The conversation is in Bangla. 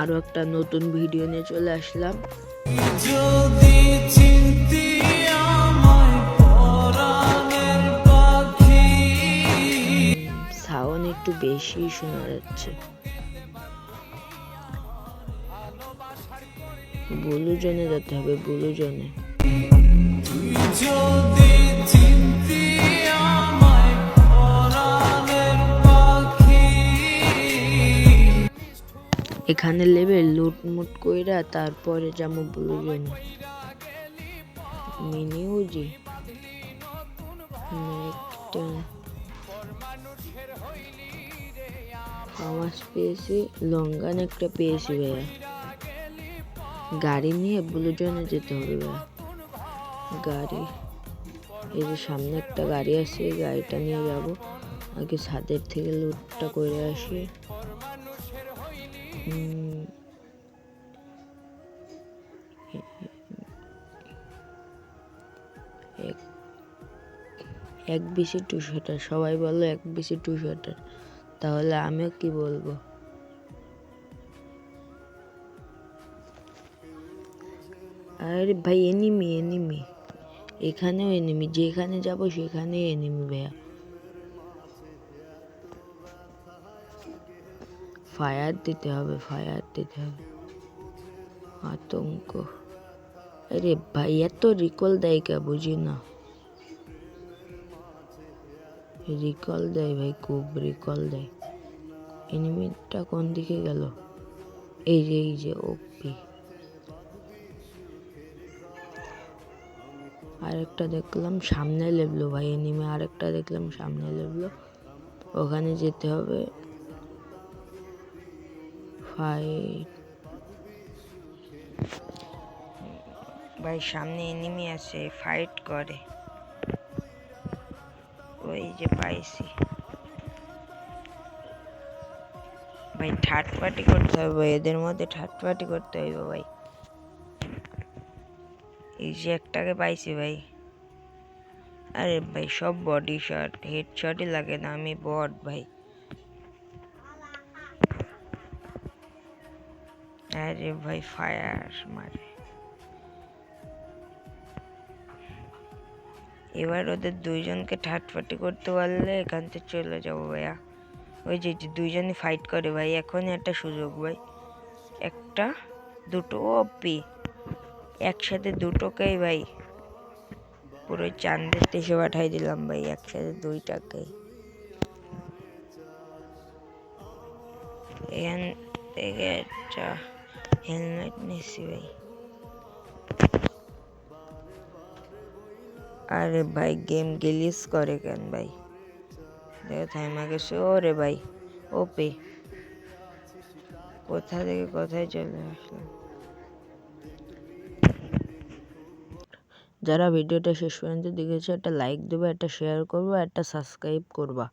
আরও একটা নতুন ভিডিও নিয়ে চলে আসলাম। যদি চিনতি সাউন্ড একটু বেশি শোনা যাচ্ছে। বুলু জনে যেতে হবে বুলু জনে যদি চিনতি এখানে লেবে লুটমুট কইরা তারপরে যাব বুলু জনে মিনি উজি একটা আওয়াজ পেয়েছি, লঙ্গান একটা পেয়েছি ভাইয়া। গাড়ি নিয়ে বুলু জনে যেতে হবে ভাইয়া। গাড়ি, এই যে সামনে একটা গাড়ি আছে গাড়িটা নিয়ে যাব। আগে ছাদের থেকে লুটটা করে আসি। এক বিসি টু শাটার সবাই বলো এক বিসি টু শাটার তাহলে আমিও কি বলব? আরে ভাই এনিমি এনিমি এখানেও এনিমি যেখানে যাব সেখানে এনিমি ভাইয়া। ফায়ার দিতে হবে, ফায়ার দিতে হবে। আতঙ্ক। আরে ভাই, এত রিকল দেয় কে? বুঝি না। রিকল দেয় ভাই, খুব রিকল দেয়। এনিমিটা কোন দিকে গেল? এই যে এই যে ওপি আরেকটা দেখলাম, সামনে লেবলো ভাই এনিমে আরেকটা দেখলাম, সামনে লেবলো ওখানে যেতে হবে। ফাইট ভাই, সামনে এনিমি আছে ফাইট করে। ওই যে পাইছি। ভাই থার্ড পার্টি করতে হবে ভাই, এদের মধ্যে থার্ড পার্টি করতে হইব ভাই। এই যে একটাকে পাইছি ভাই। আরে ভাই, সব বডি শট হেড শটই লাগে না, আমি বট ভাই। আরে ভাই ফায়ার মারে। এবার ওদের দুইজনকে ঠাটফাটি করতে পারলে এখান থেকে চলে যাব ভাইয়া। ওই যে দুইজনই ফাইট করে ভাই, এখনই একটা সুযোগ ভাই। একটা, দুটো অপি একসাথে দুটোকেই ভাই, পুরো চান্দের দেশে পাঠাই দিলাম ভাই, একসাথে দুইটাকে এখান থেকে একটা হেলমেট নিচ্ছি ভাই আরে ভাই গেম গিলিস করে কেন ভাই? দেখো থাইমা গেছে ওরে ভাই, ওপে। কোথা থেকে কোথায় চলে আসলাম? যারা ভিডিওটা শেষ পর্যন্ত দেখেছে, একটা লাইক দেবে, একটা শেয়ার করবে, একটা সাবস্ক্রাইব করবা।